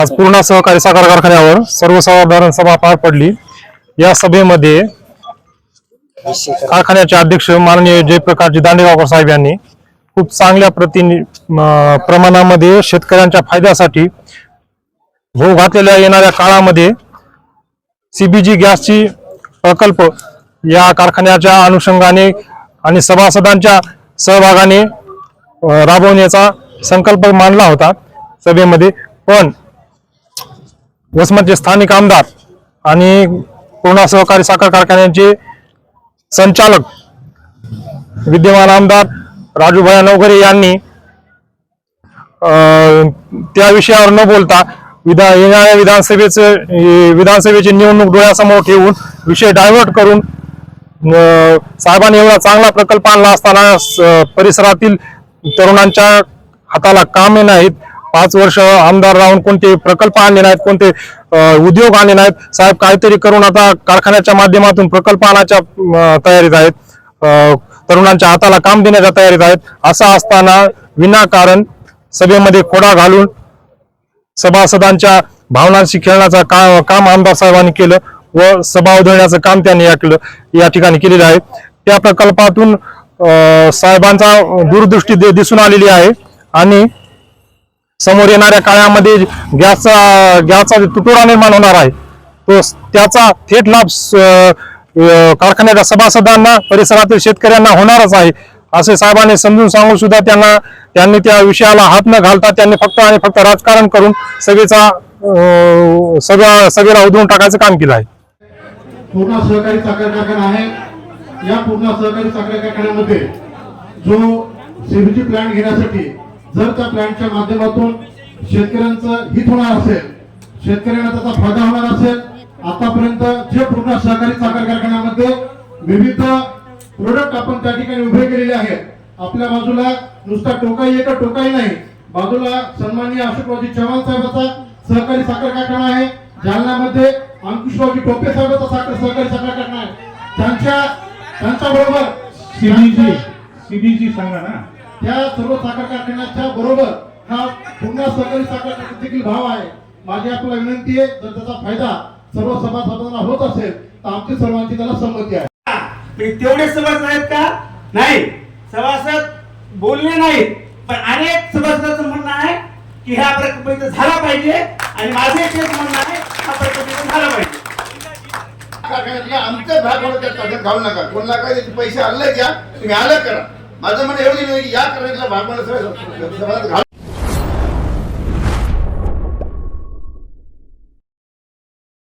आज पूर्णा सहकारी साखर कारखान्यावर सर्वसाधारण सभा पार पडली. या सभेमध्ये कारखान्याचे अध्यक्ष माननीय जयप्रकाशजी दांडेगावकर साहेब यांनी खूप चांगल्या प्रति प्रमाणामध्ये शेतकऱ्यांच्या फायद्यासाठी होऊ घातलेल्या येणाऱ्या काळामध्ये सीबीजी गॅसची प्रकल्प या कारखान्याच्या अनुषंगाने आणि सभासदांच्या सहभागाने राबवण्याचा संकल्प मांडला होता सभेमध्ये. पण वसमतचे स्थानिक आमदार आणि पूर्णा सहकारी साखर कारखान्याचे संचालक विद्यमान आमदार राजूभाई नवघरे यांनी त्या विषयावर न बोलता विधान येणाऱ्या विधानसभेचं विधानसभेची निवडणूक डोळ्यासमोर ठेवून विषय डायव्हर्ट करून साहेबांनी एवढा चांगला प्रकल्प आणला असताना स- परिसरातील तरुणांच्या हाताला कामे नाहीत. पाच वर्ष आमदार राहून कोणते प्रकल्प आणले नाहीत कोणते उद्योग आणले नाहीत. साहेब काहीतरी करून आता कारखान्याच्या माध्यमातून प्रकल्प आणायच्या तयारीत आहेत. तरुणांच्या हाताला काम देण्याच्या तयारीत आहेत. असं असताना विनाकारण सभेमध्ये खोडा घालून सभासदांच्या भावनांशी खेळण्याचं का, काम आमदार साहेबांनी केलं व सभा उधळण्याचं काम त्यांनी या या ठिकाणी केलेलं आहे. त्या प्रकल्पातून साहेबांचा दूरदृष्टी दिसून आलेली आहे आणि समोर येणाऱ्या काळामध्ये गॅसचा गॅसचा तुटवडा निर्माण होणार आहे तो त्याचा थेट लाभ कारखान्याच्या सभासदांना परिसरातील शेतकऱ्यांना होणारच आहे. असे साहेबांनी समजून सांगून सुद्धा त्यांना त्यांनी त्या विषयाला हात न घालता त्यांनी फक्त आणि फक्त राजकारण करून सभेचा सगळ्या सभेला उधळून टाकायचं काम केलं आहे. पूर्ण सहकारी साखर कारखाना आहे. या पूर्ण सहकारी साखर कारखान्यामध्ये जो सीबीजी प्लांट घेण्यासाठी जर त्या प्लॅनच्या माध्यमातून शेतकऱ्यांचं हित होणार असेल शेतकऱ्यांना त्याचा फायदा होणार असेल आतापर्यंत जे पूर्ण सहकारी साखर कारखान्यामध्ये विविध प्रोडक्ट आपण त्या ठिकाणी उभे केलेले आहेत. आपल्या बाजूला नुसता टोकाई एक टोकाई नाही बाजूला सन्माननीय अशोकरावजी चव्हाण साहेबाचा सहकारी साखर कारखाना आहे. जालन्यामध्ये अंकुशरावजी टोपे साहेबाचा साखर सहकारी साखर कारखाना आहे. त्यांच्या त्यांच्या बरोबर सीबीजी सीबीजी सांगा ना? त्या सर्व साखर कारखान्याच्या बरोबर हा पुन्हा सहकारी साखर देखील भाव आहे. माझी आपल्याला विनंती आहे जर त्याचा फायदा सर्व सभासदांना होत असेल तर आमची सर्वांची त्याला संमती आहे. तेवढे सभासद आहेत का? नाही. सभासद बोलले नाहीत. पण अनेक सभासदांचं म्हणणं आहे की ह्या प्रकल्प इथं झाला पाहिजे आणि माझे तेच म्हणणं आहे हा प्रकल्प इथं झाला पाहिजे. कारखान्यातले आमचे भाग म्हणून त्या ताब्यात घालू नका. कोणाला काय त्याचे पैसे आले घ्या तुम्ही आलं करा. माझं म्हणणं एवढं नाही की या करण्याचा भाग म्हणून सगळं